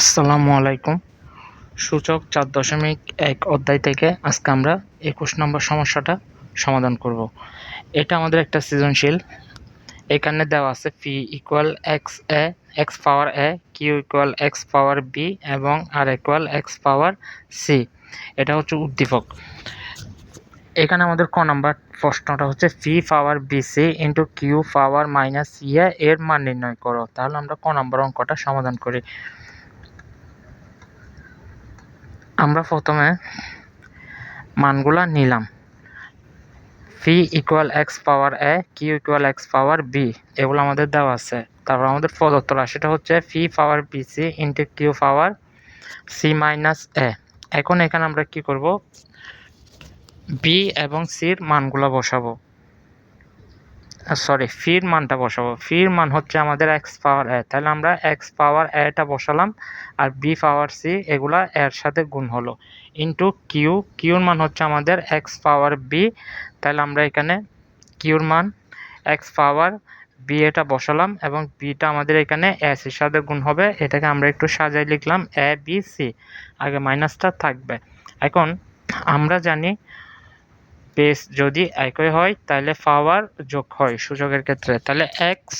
আসসালামু আলাইকুম। সূচক চার দশমিক এক অধ্যায় থেকে আজকে আমরা একুশ নম্বর সমস্যাটা সমাধান করব। এটা আমাদের একটা সৃজনশীল। এখানে দেওয়া আছে P equal X A X power A Q equal X power B এবং R equal X power C এটা হচ্ছে উদ্দীপক। এখানে আমাদের ক নাম্বার প্রশ্নটা হচ্ছে P power BC into Q power minus C এর মান নির্ণয় করো। তাহলে আমরা ক নম্বর অঙ্কটা সমাধান করি। আমরা প্রথমে মানগুলা নিলাম। P equal X power A Q equal X power B এগুলো আমাদের দেওয়া আছে। তারপর আমাদের প্রদত্ত রাশিটা হচ্ছে P power BC into Q power C minus A এখন এখানে আমরা কি করব? বি এবং সির মানগুলো বসাবো। সরি ফির মানটা বসাবো। ফির মান হচ্ছে আমাদের এক্স পাওয়ার এ তাহলে আমরা এক্স পাওয়ার এটা বসালাম, আর বি পাওয়ার সি এগুলা এর সাথে গুণ হলো। ইন্টু কিউ কিউর মান হচ্ছে আমাদের এক্স পাওয়ার বি তাহলে আমরা এখানে কিউর মান এক্স পাওয়ার বি এটা বসালাম, এবং বিটা আমাদের এখানে এস এর সাথে গুণ হবে। এটাকে আমরা একটু সাজাই লিখলাম এ বি সি আগে মাইনাসটা থাকবে। এখন আমরা জানি বেস যদি একই হয়, তাহলে পাওয়ার যোগ হয় সূচকের ক্ষেত্রে। তাহলে X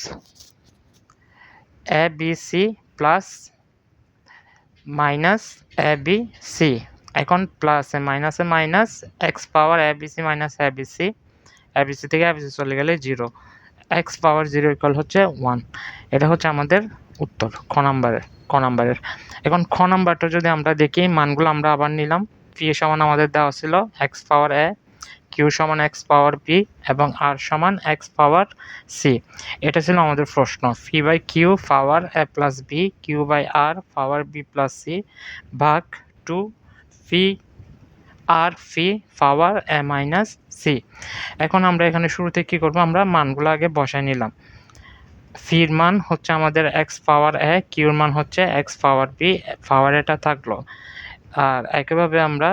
A B C plus minus A B C এখন প্লাসে মাইনাসে minus X power A B C minus A B C A B C থেকে এ বি সি চলে গেলে zero X power zero equal হচ্ছে ওয়ান এটা হচ্ছে আমাদের উত্তর, খ নাম্বারের, ক নাম্বারের। এখন খ নাম্বারটা যদি আমরা দেখি, মানগুলো আমরা আবার নিলাম। পি সমান আমাদের দেওয়া ছিল এক্স পাওয়ার এ কিউ সমান এক্স পাওয়ার বি এবং আর সমান এক্স পাওয়ার সি এটা ছিল আমাদের প্রশ্ন। P by Q power A plus B Q by R power B plus C ভাগ to P R P power A minus C এখন আমরা এখানে শুরুতে কী করব? আমরা মানগুলো আগে বসাই নিলাম। ফির মান হচ্ছে আমাদের এক্স পাওয়ার এ কিউর মান হচ্ছে এক্স পাওয়ার বি পাওয়ার এটা থাকল। আর একইভাবে আমরা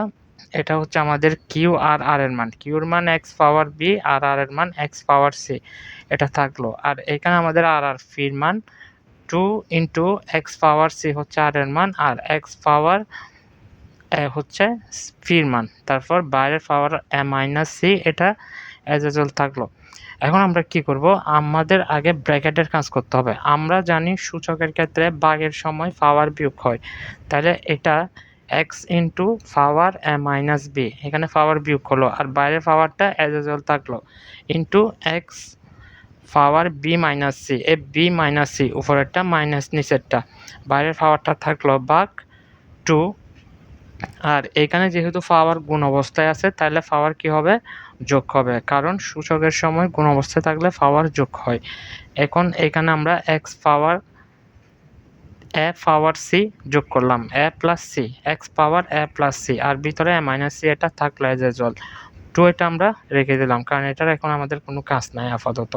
এটা হচ্ছে আমাদের কিউ আর আর এর মান। কিউর মান এক্স পাওয়ার বি আর আর এর মান এক্স পাওয়ার সি এটা থাকল। আর এখানে আমাদের আর আর ফির মান two into X power C হচ্ছে আর এর মান আর এক্স পাওয়ার হচ্ছে ফির মান। তারপর বাইরের পাওয়ার মাইনাস সি এটা এজল থাকল। এখন আমরা কি করব? আমাদের আগে ব্র্যাকেটের কাজ করতে হবে। আমরা জানি সূচকের ক্ষেত্রে বাঘের সময় পাওয়ার বিয়োগ হয়। তাহলে এটা X into power minus B এখানে পাওয়ার বিয়োগ হলো আর বাইরের পাওয়ারটা এজ এজল থাকল। Into X power B minus C A B minus C উপরেরটা মাইনাস নিচেরটা। বাইরের পাওয়ারটা থাকল বাঘ টু আর এখানে যেহেতু পাওয়ার গুণ অবস্থায় আছে, তাহলে পাওয়ার কি হবে? যোগ হবে। কারণ সূচকের সময় গুণ অবস্থায় থাকলে পাওয়ার যোগ হয়। এখন এখানে আমরা এক্স পাওয়ার এ পাওয়ার সি যোগ করলাম। A plus C, X power A plus C, আর ভিতরে এ মাইনাস সি এটা থাকল এজ জল। টু এটা আমরা রেখে দিলাম, কারণ এটার এখন আমাদের কোনো কাজ নাই আপাতত।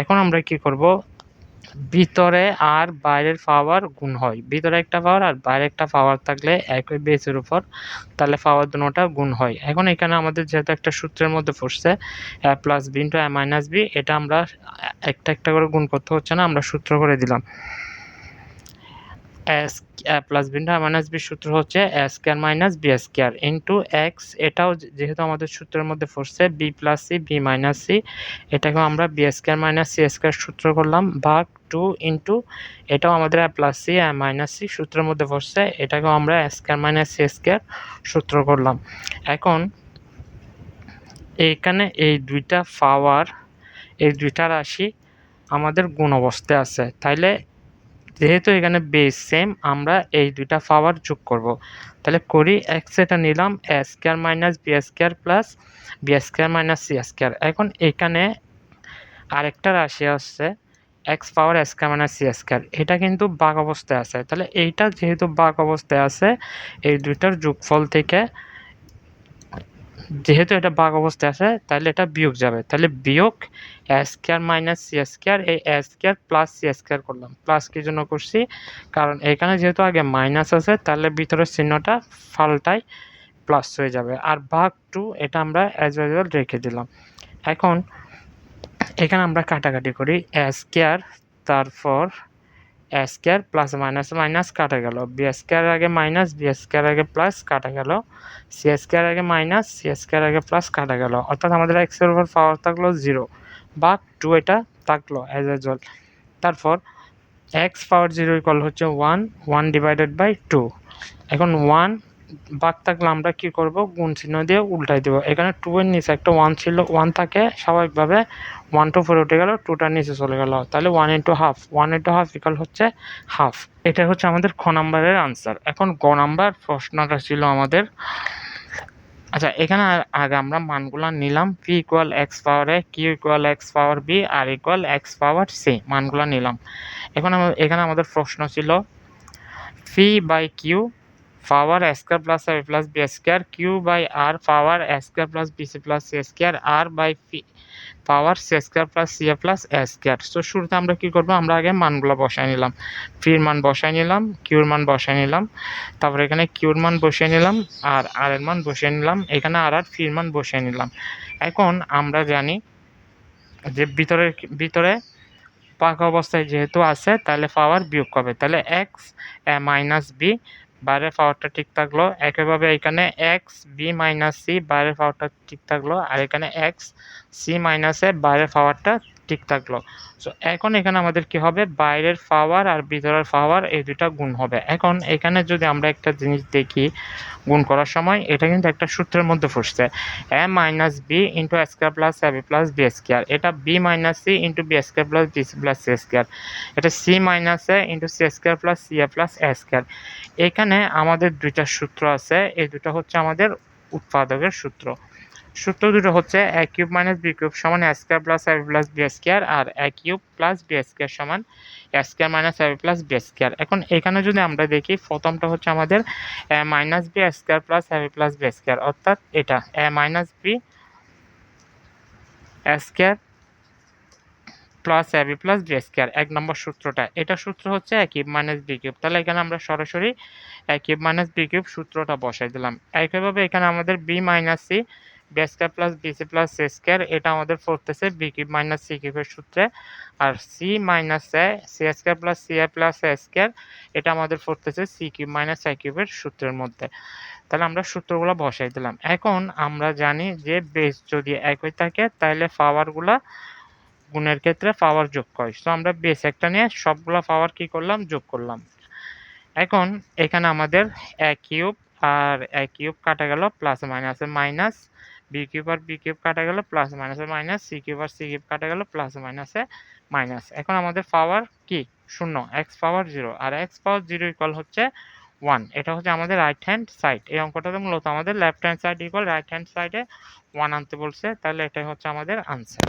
এখন আমরা কি করব? ভিতরে আর বাইরের পাওয়ার গুণ হয়। ভিতরে একটা পাওয়ার আর বাইরে একটা পাওয়ার থাকলে একই বেসের উপর, তাহলে পাওয়ার দুটোটা গুণ হয়। এখন এখানে আমাদের যেহেতু একটা সূত্রের মধ্যে পড়ছে A plus B into A minus B এটা আমরা একটা একটা করে গুণ করতে হচ্ছে না, আমরা সূত্র করে দিলাম। এস প্লাস বিন্দু মাইনাস বি সূত্র হচ্ছে A square minus B square into X এটাও যেহেতু আমাদের সূত্রের মধ্যে পড়ছে B plus C B minus C এটাকেও আমরা B square minus C square সূত্র করলাম, ভাগ টু ইন্টু এটাও আমাদের প্লাস সি মাইনাস সি সূত্রের মধ্যে পড়ছে এটাকেও আমরা স্কোয়ার মাইনাস সি স্কোয়ার সূত্র করলাম। এখন এইখানে এই দুইটা পাওয়ার এই দুইটা রাশি আমাদের গুণ অবস্থায় আছে। তাইলে যেহেতু এখানে বেস সেম আমরা এই দুইটা পাওয়ার যোগ করব। তাহলে করি এক্স এটা নিলাম A square minus B square plus B square minus C square এখন এখানে আরেকটা রাশি আসছে X power square minus C square এটা কিন্তু বাঘ অবস্থায় আছে। তাহলে এইটা যেহেতু বাঘ অবস্থায় আছে, এই দুইটার যোগফল থেকে যেহেতু এটা বাঘ অবস্থায় আছে, তাহলে এটা বিয়োগ যাবে। তাহলে বিয়োগ A square minus C square এই A square plus C square করলাম। প্লাস কি জন্য করছি? কারণ এখানে যেহেতু আগে মাইনাস আছে, তাহলে ভিতরের চিহ্নটা ফালটাই প্লাস হয়ে যাবে। আর ভাগ টু এটা আমরা অ্যাজ ইউজুয়াল রেখে দিলাম। এখন এখানে আমরা কাটাকাটি করি। এ স্কোয়ার তারপর স্কোয়ার প্লাস মাইনাস মাইনাস কাটা গেল। বি স্কোয়ার আগে মাইনাস বি স্কোয়ার আগে প্লাস কাটা গেল। সি স্কোয়ার আগে মাইনাস সি স্কোয়ার আগে প্লাস কাটা গেল। অর্থাৎ আমাদের এক্সের উপর পাওয়ার থাকল জিরো বা টু এটা থাকল অ্যাজ ইউজুয়াল তারপর এক্স পাওয়ার জিরো ইকল হচ্ছে one one divided by two এখন ওয়ান বাদ থাকলে আমরা কি করব? গুণ চিহ্ন দিয়ে উল্টাই দেবো। এখানে টু এর নিচে একটা ওয়ান ছিল ওয়ান থাকে, স্বাভাবিকভাবে ওয়ান টু ফোর উঠে গেল টুটার নিচে চলে গেল। তাহলে one into half one into half equal হচ্ছে হাফ এটা হচ্ছে আমাদের খ নাম্বারের আনসার এখন গ নাম্বার প্রশ্নটা ছিল আমাদের। আচ্ছা এখানে আগে আমরা মানগুলা নিলাম। P equal X power A Q equal X power B R equal X power C মানগুলা নিলাম। এখন এখানে আমাদের প্রশ্ন ছিল P by Q power square plus A plus B square Q by R power square plus B C plus C square R by P power C square plus C A plus A square. তো শুরুতে আমরা কি করব? আমরা আগে মানগুলো বসাই নিলাম। পির মান বসাই নিলাম কিউর মান বসাই নিলাম, তারপর এখানে কিউর মান বসিয়ে নিলাম আর আর এর মান বসিয়ে নিলাম, এখানে আর আর ফির মান বসিয়ে নিলাম। এখন আমরা জানি যে ভিতরে ভিতরে পাকা অবস্থায় যেহেতু আছে, তাহলে পাওয়ার বিয়োগ হবে তাহলে এক্স মাইনাস বি বাইরের পাওয়ারটা ঠিক থাকল। একইভাবে এখানে এক্স বি মাইনাস সি বাইরের পাওয়ারটা ঠিক থাকল। আর এখানে এক্স সি মাইনাসে বাইরের পাওয়ারটা ঠিক থাকল। সো এখন এখানে আমাদের কি হবে? বাইরের পাওয়ার আর ভিতরের পাওয়ার এই দুটা গুণ হবে। এখন এখানে যদি আমরা একটা জিনিস দেখি গুণ করার সময়, এটা কিন্তু একটা সূত্রের মধ্যে ফুসছে A minus B into square plus A B plus B square এটা B minus C into B square plus B plus C square এটা C minus A into C square plus C A plus A square এখানে আমাদের দুইটা সূত্র আছে। এই দুটো হচ্ছে আমাদের উৎপাদকের সূত্র। সূত্র দুটো হচ্ছে A cube minus B cube সমান A square plus A plus B square R A cube plus B square সমান A square minus A plus B square এখন এখানে যদি আমরা দেখি, প্রথমটা হচ্ছে আমাদের A minus B square plus A plus B square অর্থাৎ এটা A minus B square plus A plus B square এক নম্বর সূত্রটা। এটা সূত্র হচ্ছে A cube minus B cube তাহলে এখানে আমরা সরাসরি A cube minus B cube সূত্রটা বসাই দিলাম। একইভাবে এখানে আমাদের B minus C B square plus B C plus C square এটা আমাদের পড়তেছে বি কিউব মাইনাস সি কিউবের সূত্রে। আর C minus A C square plus C A plus A square এটা আমাদের পড়তেছে সি কিউব মাইনাস এ কিউবের সূত্রের মধ্যে। তাহলে আমরা সূত্রগুলো বসাই দিলাম। এখন আমরা জানি যে বেস যদি একই থাকে, তাহলে পাওয়ারগুলা গুণের ক্ষেত্রে পাওয়ার যোগ হয় তো আমরা বেস একটা নিয়ে সবগুলা পাওয়ার কি করলাম? যোগ করলাম। এখন এখানে আমাদের এ কিউব আর এ কিউব কাটা গেল প্লাস মাইনাসে মাইনাস বি কিউব আর বি কিউব কাটা গেল প্লাস মাইনাসে মাইনাস সি কিউব আর সি কিউব কাটা গেল প্লাস মাইনাসে মাইনাস এখন আমাদের পাওয়ার কি? শূন্য এক্স পাওয়ার জিরো আর এক্স পাওয়ার জিরো ইকুয়াল হচ্ছে ওয়ান এটা হচ্ছে আমাদের রাইট হ্যান্ড সাইড এই অঙ্কটাতে মূলত আমাদের left hand side equal right hand সাইডে ওয়ান আনতে বলছে। তাহলে এটাই হচ্ছে আমাদের আনসার